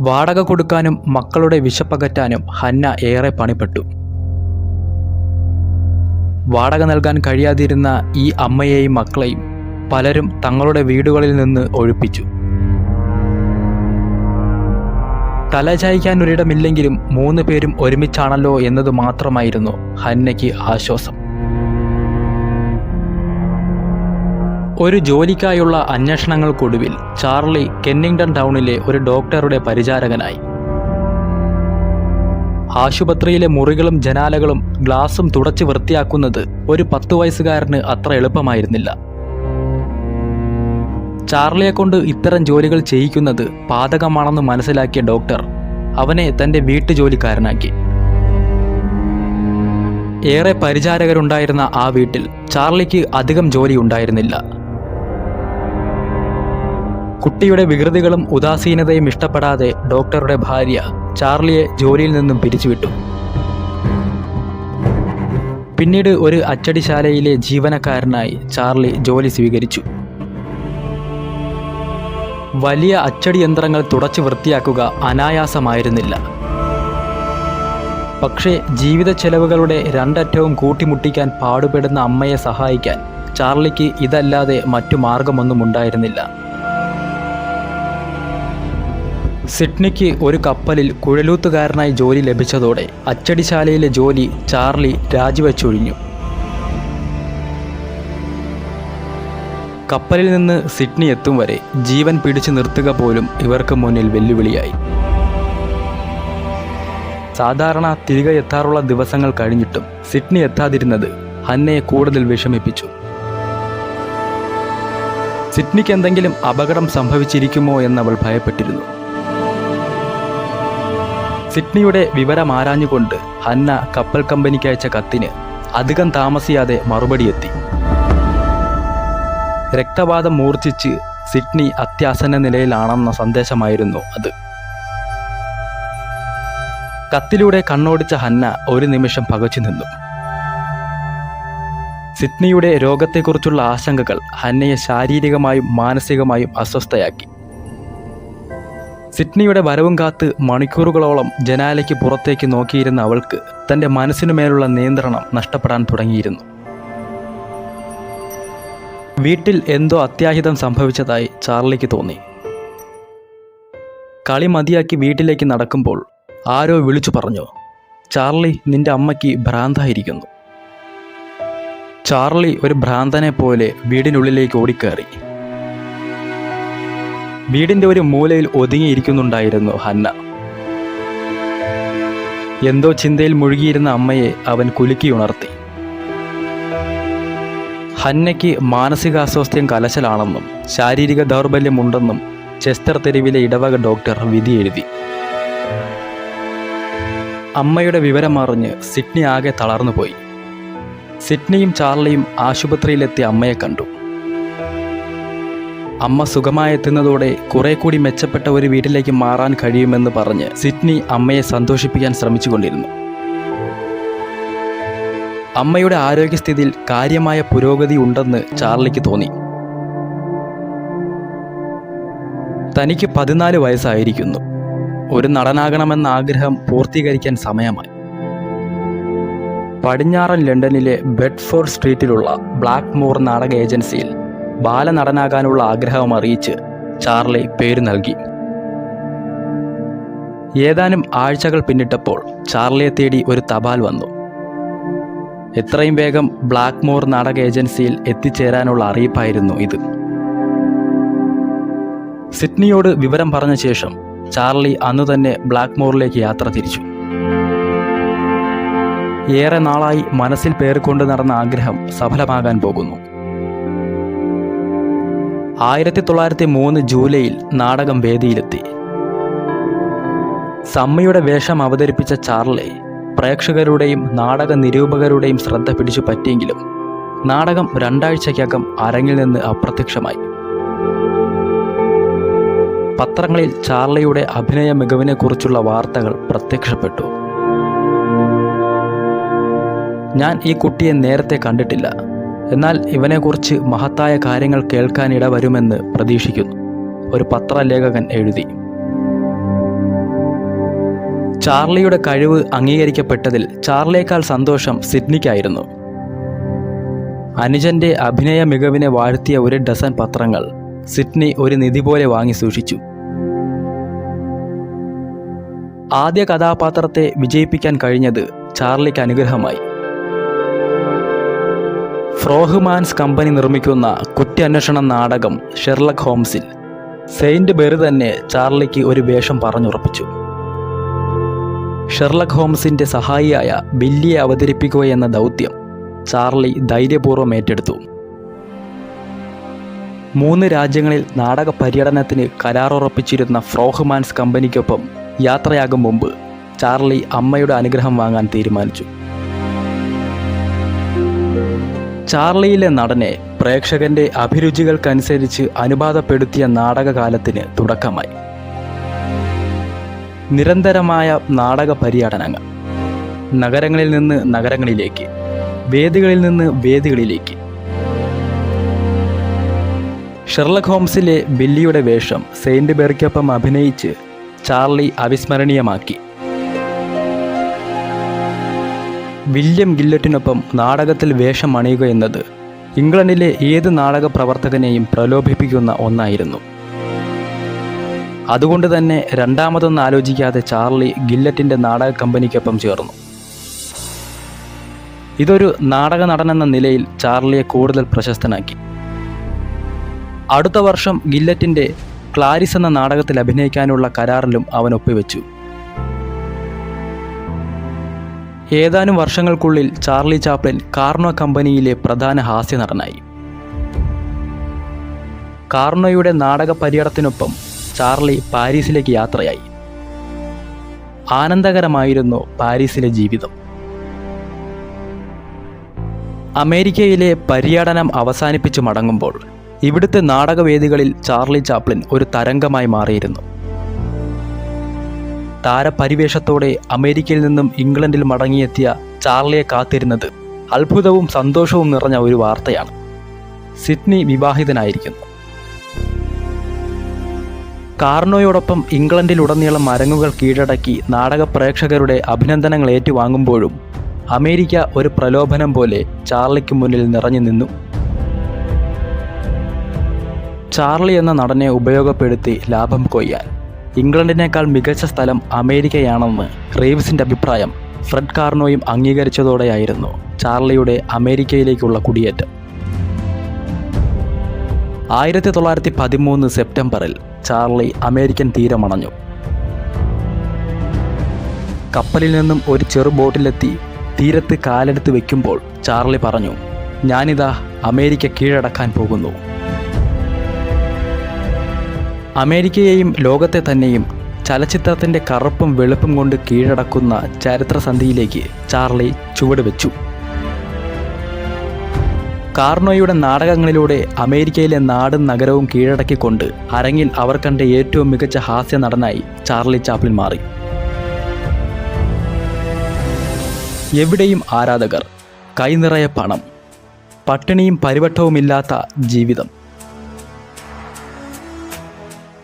വാടക കൊടുക്കാനും മക്കളുടെ വിശപ്പകറ്റാനും ഹന്ന ഏറെ പണിപ്പെട്ടു. വാടക നൽകാൻ കഴിയാതിരുന്ന ഈ അമ്മയെയും മക്കളെയും പലരും തങ്ങളുടെ വീടുകളിൽ നിന്ന് ഒഴിപ്പിച്ചു. തലചായ്ക്കാൻ ഒരിടമില്ലെങ്കിലും മൂന്ന് പേരും ഒരുമിച്ചാണല്ലോ എന്നത് മാത്രമായിരുന്നു ഹന്നയ്ക്ക് ആശ്വാസം. ഒരു ജോലിക്കായുള്ള അന്വേഷണങ്ങൾക്കൊടുവിൽ ചാർലി കെന്നിങ്ടൺ ടൗണിലെ ഒരു ഡോക്ടറുടെ പരിചാരകനായി. ആശുപത്രിയിലെ മുറികളും ജനാലകളും ഗ്ലാസും തുടച്ച് വൃത്തിയാക്കുന്നത് ഒരു പത്തു വയസ്സുകാരന് അത്ര എളുപ്പമായിരുന്നില്ല. ചാർലിയെ കൊണ്ട് ഇത്തരം ജോലികൾ ചെയ്യിക്കുന്നത് പാതകമാണെന്ന് മനസ്സിലാക്കിയ ഡോക്ടർ അവനെ തന്റെ വീട്ടുജോലിക്കാരനാക്കി. ഏറെ പരിചാരകരുണ്ടായിരുന്ന ആ വീട്ടിൽ ചാർലിക്ക് അധികം ജോലി ഉണ്ടായിരുന്നില്ല. കുട്ടിയുടെ വികൃതികളും ഉദാസീനതയും ഇഷ്ടപ്പെടാതെ ഡോക്ടറുടെ ഭാര്യ ചാർലിയെ ജോലിയിൽ നിന്നും പിരിച്ചുവിട്ടു. പിന്നീട് ഒരു അച്ചടിശാലയിലെ ജീവനക്കാരനായി ചാർലി ജോലി സ്വീകരിച്ചു. വലിയ അച്ചടി യന്ത്രങ്ങൾ തുടച്ചു വൃത്തിയാക്കുക അനായാസമായിരുന്നില്ല. പക്ഷേ ജീവിത ചെലവുകളുടെ രണ്ടറ്റവും കൂട്ടിമുട്ടിക്കാൻ പാടുപെടുന്ന അമ്മയെ സഹായിക്കാൻ ചാർലിക്ക് ഇതല്ലാതെ മറ്റു മാർഗമൊന്നും ഉണ്ടായിരുന്നില്ല സിഡ്നിക്ക് ഒരു കപ്പലിൽ കുഴലൂത്തുകാരനായി ജോലി ലഭിച്ചതോടെ അച്ചടിശാലയിലെ ജോലി ചാർലി രാജിവെച്ചൊഴിഞ്ഞു. കപ്പലിൽ നിന്ന് സിഡ്നി എത്തും വരെ ജീവൻ പിടിച്ചു നിർത്തുക പോലും ഇവർക്ക് മുന്നിൽ വെല്ലുവിളിയായി. സാധാരണ തിരികെ എത്താറുള്ള ദിവസങ്ങൾ കഴിഞ്ഞിട്ടും സിഡ്നി എത്താതിരുന്നത് ഹന്നയെ കൂടുതൽ വിഷമിപ്പിച്ചു. സിഡ്നിക്ക് എന്തെങ്കിലും അപകടം സംഭവിച്ചിരിക്കുമോ എന്നവൾ ഭയപ്പെട്ടിരുന്നു. സിഡ്നിയുടെ വിവരം ആരാഞ്ഞുകൊണ്ട് ഹന്ന കപ്പൽ കമ്പനിക്ക് അയച്ച കത്തിന് അധികം താമസിയാതെ മറുപടിയെത്തി. രക്തപാതം മൂർച്ഛിച്ച് സിഡ്നി അത്യാസന്ന നിലയിലാണെന്ന സന്ദേശമായിരുന്നു അത്. കത്തിലൂടെ കണ്ണോടിച്ച ഹന്ന ഒരു നിമിഷം പകച്ചു നിന്നു. സിഡ്നിയുടെ രോഗത്തെക്കുറിച്ചുള്ള ആശങ്കകൾ ഹന്നയെ ശാരീരികമായും മാനസികമായും അസ്വസ്ഥയാക്കി. സിഡ്നിയുടെ വരവും കാത്ത് മണിക്കൂറുകളോളം ജനാലയ്ക്ക് പുറത്തേക്ക് നോക്കിയിരുന്ന അവൾക്ക് തന്റെ മനസ്സിനുമേലുള്ള നിയന്ത്രണം നഷ്ടപ്പെടാൻ തുടങ്ങിയിരുന്നു. വീട്ടിൽ എന്തോ അത്യാഹിതം സംഭവിച്ചതായി ചാർലിക്ക് തോന്നി. കളി മതിയാക്കി വീട്ടിലേക്ക് നടക്കുമ്പോൾ ആരോ വിളിച്ചു പറഞ്ഞു ചാർലി നിന്റെ അമ്മയ്ക്ക് ഭ്രാന്തായിരിക്കുന്നു. ചാർലി ഒരു ഭ്രാന്തനെ പോലെ വീടിനുള്ളിലേക്ക് ഓടിക്കയറി. വീടിന്റെ ഒരു മൂലയിൽ ഒതുങ്ങിയിരിക്കുന്നുണ്ടായിരുന്നു ഹന്ന. എന്തോ ചിന്തയിൽ മുഴുകിയിരുന്ന അമ്മയെ അവൻ കുലുക്കി ഉണർത്തി. ഹന്നയ്ക്ക് മാനസികാസ്വാസ്ഥ്യം കലശലാണെന്നും ശാരീരിക ദൗർബല്യമുണ്ടെന്നും ചെസ്റ്റർ തെരുവിലെ ഇടവക ഡോക്ടർ വിധി എഴുതി. അമ്മയുടെ വിവരമറിഞ്ഞ് സിഡ്നി ആകെ തളർന്നുപോയി. സിഡ്നിയും ചാർലിയും ആശുപത്രിയിലെത്തിയ അമ്മയെ കണ്ടു. അമ്മ സുഖമായെത്തുന്നതോടെ കുറെ കൂടി മെച്ചപ്പെട്ട ഒരു വീട്ടിലേക്ക് മാറാൻ കഴിയുമെന്ന് പറഞ്ഞ് സിഡ്നി അമ്മയെ സന്തോഷിപ്പിക്കാൻ ശ്രമിച്ചുകൊണ്ടിരുന്നു. അമ്മയുടെ ആരോഗ്യസ്ഥിതിയിൽ കാര്യമായ പുരോഗതി ഉണ്ടെന്ന് ചാർലിക്ക് തോന്നി. തനിക്ക് പതിനാല് വയസ്സായിരിക്കുന്നു. ഒരു നടനാകണമെന്ന ആഗ്രഹം പൂർത്തീകരിക്കാൻ സമയമായി. പടിഞ്ഞാറൻ ലണ്ടനിലെ ബെഡ്ഫോർഡ് സ്ട്രീറ്റിലുള്ള ബ്ലാക്ക് മൂർ നാടക ഏജൻസിയിൽ ബാലനടനാകാനുള്ള ആഗ്രഹം അറിയിച്ച് ചാർലി പേര് നൽകി. ഏതാനും ആഴ്ചകൾ പിന്നിട്ടപ്പോൾ ചാർലിയെ തേടി ഒരു തപാൽ വന്നു. എത്രയും വേഗം ബ്ലാക്ക്മോർ നാടക ഏജൻസിയിൽ എത്തിച്ചേരാനുള്ള അറിയിപ്പായിരുന്നു ഇത്. സിഡ്നിയോട് വിവരം പറഞ്ഞ ശേഷം ചാർലി അന്നു തന്നെ ബ്ലാക്ക് മോറിലേക്ക് യാത്ര തിരിച്ചു. ഏറെ നാളായി മനസ്സിൽ പേർക്കൊണ്ട് നടന്ന ആഗ്രഹം സഫലമാകാൻ പോകുന്നു. ആയിരത്തി തൊള്ളായിരത്തി മൂന്ന് ജൂലൈയിൽ നാടകം വേദിയിലെത്തി. സമ്മയുടെ വേഷം അവതരിപ്പിച്ച ചാർലി പ്രേക്ഷകരുടെയും നാടക നിരൂപകരുടെയും ശ്രദ്ധ പിടിച്ചു പറ്റിയെങ്കിലും നാടകം രണ്ടാഴ്ചയ്ക്കകം അരങ്ങിൽ നിന്ന് അപ്രത്യക്ഷമായി. പത്രങ്ങളിൽ ചാർലിയുടെ അഭിനയ മികവിനെക്കുറിച്ചുള്ള വാർത്തകൾ പ്രത്യക്ഷപ്പെട്ടു. ഞാൻ ഈ കുട്ടിയെ നേരത്തെ കണ്ടിട്ടില്ല. എന്നാൽ ഇവനെക്കുറിച്ച് മഹത്തായ കാര്യങ്ങൾ കേൾക്കാനിട വരുമെന്ന് പ്രതീക്ഷിക്കുന്നു. ഒരു പത്രലേഖകൻ എഴുതി. ചാർലിയുടെ കഴിവ് അംഗീകരിക്കപ്പെട്ടതിൽ ചാർലിയേക്കാൾ സന്തോഷം സിഡ്നിക്കായിരുന്നു. അനുജന്റെ അഭിനയ മികവിനെ വാഴ്ത്തിയ ഒരു ഡസൻ പത്രങ്ങൾ സിഡ്നി ഒരു നിധി പോലെ വാങ്ങി സൂക്ഷിച്ചു. ആദ്യ കഥാപാത്രത്തെ വിജയിപ്പിക്കാൻ കഴിഞ്ഞത് ചാർലിക്ക് അനുഗ്രഹമായി. ഫ്രോഹ്മാൻസ് കമ്പനി നിർമ്മിക്കുന്ന കുറ്റാന്വേഷണ നാടകം ഷെർലക് ഹോംസിൽ. സെയിന്റ് ബെറി തന്നെ ചാർലിക്ക് ഒരു വേഷം പറഞ്ഞുറപ്പിച്ചു. ഷെർലക് ഹോംസിന്റെ സഹായിയായ ബില്ലിയെ അവതരിപ്പിക്കുക എന്ന ദൗത്യം ചാർലി ധൈര്യപൂർവം ഏറ്റെടുത്തു. മൂന്ന് രാജ്യങ്ങളിൽ നാടക പര്യടനത്തിന് കരാറുറപ്പിച്ചിരുന്ന ഫ്രോഹ്മാൻസ് കമ്പനിക്കൊപ്പം യാത്രയാകും മുമ്പ് ചാർലി അമ്മയുടെ അനുഗ്രഹം വാങ്ങാൻ തീരുമാനിച്ചു. ചാർലിയിലെ നടനെ പ്രേക്ഷകന്റെ അഭിരുചികൾക്കനുസരിച്ച് അനുബാധപ്പെടുത്തിയ നാടകകാലത്തിന് തുടക്കമായി. നിരന്തരമായ നാടക പര്യടനങ്ങൾ. നഗരങ്ങളിൽ നിന്ന് നഗരങ്ങളിലേക്ക് വേദികളിൽ നിന്ന് വേദികളിലേക്ക്. ഷെർലക് ഹോംസിലെ ബില്ലിയുടെ വേഷം സെയിന്റ് ബെറിക്കൊപ്പം അഭിനയിച്ച് ചാർലി അവിസ്മരണീയമാക്കി. വില്യം ഗില്ലറ്റിനൊപ്പം നാടകത്തിൽ വേഷം അണിയുക എന്നത് ഇംഗ്ലണ്ടിലെ ഏത് നാടക പ്രവർത്തകനെയും പ്രലോഭിപ്പിക്കുന്ന ഒന്നായിരുന്നു. അതുകൊണ്ട് തന്നെ രണ്ടാമതൊന്നും ആലോചിക്കാതെ ചാർലി ഗില്ലറ്റിന്റെ നാടക കമ്പനിക്കൊപ്പം ചേർന്നു. ഇതൊരു നാടക നടനെന്ന നിലയിൽ ചാർലിയെ കൂടുതൽ പ്രശസ്തനാക്കി. അടുത്ത വർഷം ഗില്ലറ്റിന്റെ ക്ലാരിസ് എന്ന നാടകത്തിൽ അഭിനയിക്കാനുള്ള കരാറിലും അവൻ ഒപ്പുവെച്ചു ഏതാനും വർഷങ്ങൾക്കുള്ളിൽ ചാർലി ചാപ്ലിൻ കാർണോ കമ്പനിയിലെ പ്രധാന ഹാസ്യ നടനായി. കാർണോയുടെ നാടക പര്യടനത്തിനൊപ്പം ചാർലി പാരീസിലേക്ക് യാത്രയായി. ആനന്ദകരമായിരുന്നു പാരീസിലെ ജീവിതം. അമേരിക്കയിലെ പര്യടനം അവസാനിപ്പിച്ച് മടങ്ങുമ്പോൾ ഇവിടുത്തെ നാടകവേദികളിൽ ചാർലി ചാപ്ലിൻ ഒരു തരംഗമായി മാറിയിരുന്നു. താരപരിവേഷത്തോടെ അമേരിക്കയിൽ നിന്നും ഇംഗ്ലണ്ടിൽ മടങ്ങിയെത്തിയ ചാർലിയെ കാത്തിരുന്നത് അത്ഭുതവും സന്തോഷവും നിറഞ്ഞ ഒരു വാർത്തയാണ്. സിഡ്നി വിവാഹിതനായിരിക്കുന്നു. കാർണോയോടൊപ്പം ഇംഗ്ലണ്ടിലുടനീളം മരങ്ങുകൾ കീഴടക്കി നാടക പ്രേക്ഷകരുടെ അഭിനന്ദനങ്ങൾ ഏറ്റുവാങ്ങുമ്പോഴും അമേരിക്ക ഒരു പ്രലോഭനം പോലെ ചാർലിക്ക് മുന്നിൽ നിറഞ്ഞു നിന്നു. ചാർലി എന്ന നടനെ ഉപയോഗപ്പെടുത്തി ലാഭം കൊയ്യാൻ. ഇംഗ്ലണ്ടിനേക്കാൾ മികച്ച സ്ഥലം അമേരിക്കയാണെന്ന് റേവ്സിന്റെ അഭിപ്രായം ഫ്രെഡ് കാർണോയും അംഗീകരിച്ചതോടെയായിരുന്നു ചാർലിയുടെ അമേരിക്കയിലേക്കുള്ള കുടിയേറ്റം. ആയിരത്തി തൊള്ളായിരത്തി പതിമൂന്ന് സെപ്റ്റംബറിൽ ചാർലി അമേരിക്കൻ തീരമണഞ്ഞു. കപ്പലിൽ നിന്നും ഒരു ചെറു ബോട്ടിലെത്തി തീരത്ത് കാലെടുത്ത് വെക്കുമ്പോൾ ചാർലി പറഞ്ഞു ഞാനിതാ അമേരിക്ക കീഴടക്കാൻ പോകുന്നു. അമേരിക്കയെയും ലോകത്തെ തന്നെയും ചലച്ചിത്രത്തിന്റെ കറുപ്പും വെളുപ്പും കൊണ്ട് കീഴടക്കുന്ന ചരിത്രസന്ധിയിലേക്ക് ചാർലി ചുവട് വെച്ചു കാർണോയുടെ നാടകങ്ങളിലൂടെ അമേരിക്കയിലെ നാടും നഗരവും കീഴടക്കിക്കൊണ്ട് അരങ്ങിൽ അവർ കണ്ട ഏറ്റവും മികച്ച ഹാസ്യ നടനായി ചാർലി ചാപ്ലിൻ മാറി. എവിടെയും ആരാധകർ കൈനിറയെ പണം പട്ടിണിയും പരിവട്ടവുമില്ലാത്ത ജീവിതം.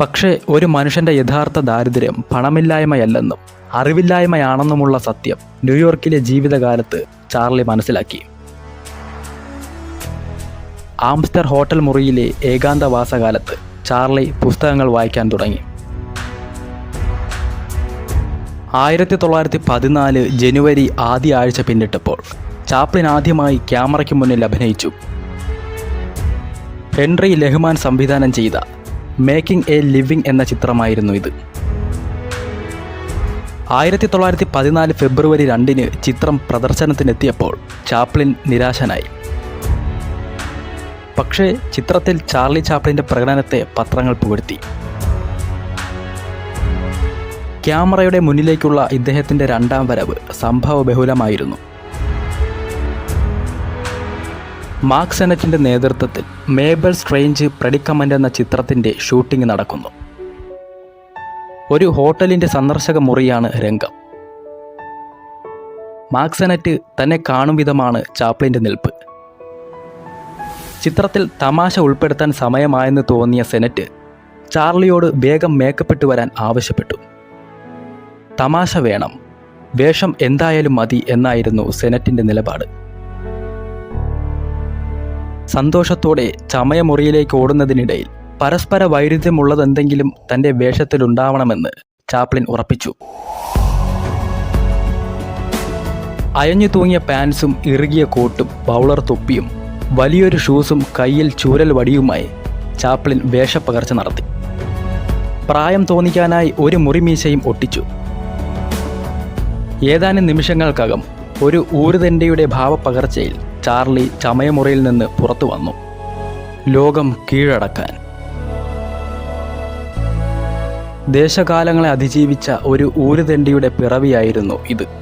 പക്ഷേ ഒരു മനുഷ്യന്റെ യഥാർത്ഥ ദാരിദ്ര്യം പണമില്ലായ്മയല്ലെന്നും അറിവില്ലായ്മയാണെന്നുമുള്ള സത്യം ന്യൂയോർക്കിലെ ജീവിതകാലത്ത് ചാർലി മനസ്സിലാക്കി. ആംസ്റ്റർ ഹോട്ടൽ മുറിയിലെ ഏകാന്തവാസകാലത്ത് ചാർലി പുസ്തകങ്ങൾ വായിക്കാൻ തുടങ്ങി. ആയിരത്തി തൊള്ളായിരത്തി പതിനാല് ജനുവരി ആദ്യ ആഴ്ച പിന്നിട്ടപ്പോൾ ചാപ്ലിൻ ആദ്യമായി ക്യാമറയ്ക്ക് മുന്നിൽ അഭിനയിച്ചു. ഹെൻറി ലഹ്മാൻ സംവിധാനം ചെയ്ത മേക്കിംഗ് എ ലിവിംഗ് എന്ന ചിത്രമായിരുന്നു ഇത്. ആയിരത്തി തൊള്ളായിരത്തി പതിനാല് ഫെബ്രുവരി രണ്ടിന് ചിത്രം പ്രദർശനത്തിനെത്തിയപ്പോൾ ചാപ്ലിൻ നിരാശനായി. പക്ഷേ ചിത്രത്തിൽ ചാർലി ചാപ്ലിന്റെ പ്രകടനത്തെ പത്രങ്ങൾ പുകഴ്ത്തി. ക്യാമറയുടെ മുന്നിലേക്കുള്ള ഇദ്ദേഹത്തിന്റെ രണ്ടാം വരവ് സംഭവബഹുലമായിരുന്നു. മാർക്ക് സെനറ്റിന്റെ നേതൃത്വത്തിൽ മേബൽ സ്ട്രെയിഞ്ച് പ്രഡിക്കമന്റ് എന്ന ചിത്രത്തിന്റെ ഷൂട്ടിംഗ് നടക്കുന്നു. ഒരു ഹോട്ടലിന്റെ സന്ദർശക മുറിയാണ് രംഗം. മാർക്ക് സെനറ്റ് തന്നെ കാണും വിധമാണ് ചാപ്ലിന്റെ നിൽപ്പ്. ചിത്രത്തിൽ തമാശ ഉൾപ്പെടുത്താൻ സമയമായെന്ന് തോന്നിയ സെനറ്റ് ചാർലിയോട് വേഗം മേക്കപ്പെട്ട് വരാൻ ആവശ്യപ്പെട്ടു. തമാശ വേണം. വേഷം എന്തായാലും മതി എന്നായിരുന്നു സെനറ്റിന്റെ നിലപാട്. സന്തോഷത്തോടെ ചമയമുറിയിലേക്ക് ഓടുന്നതിനിടയിൽ പരസ്പര വൈരുദ്ധ്യമുള്ളതെന്തെങ്കിലും തന്റെ വേഷത്തിലുണ്ടാവണമെന്ന് ചാപ്ലിൻ ഉറപ്പിച്ചു. അയഞ്ഞു തൂങ്ങിയ പാൻസും ഇറുകിയ കോട്ടും ബൗളർ തൊപ്പിയും വലിയൊരു ഷൂസും കയ്യിൽ ചൂരൽ വടിയുമായി ചാപ്ലിൻ വേഷപ്പകർച്ച നടത്തി. പ്രായം തോന്നിക്കാനായി ഒരു മുറിമീശയും ഒട്ടിച്ചു. ഏതാനും നിമിഷങ്ങൾക്കകം ഒരു ഊരുതെന്റെയുടെ ഭാവപ്പകർച്ചയിൽ ചാർലി ചമയമുറിയിൽ നിന്ന് പുറത്തു വന്നു. ലോകം കീഴടക്കാൻ. ദേശകാലങ്ങളെ അതിജീവിച്ച ഒരു ഊരുതണ്ടിയുടെ പിറവിയായിരുന്നു ഇത്.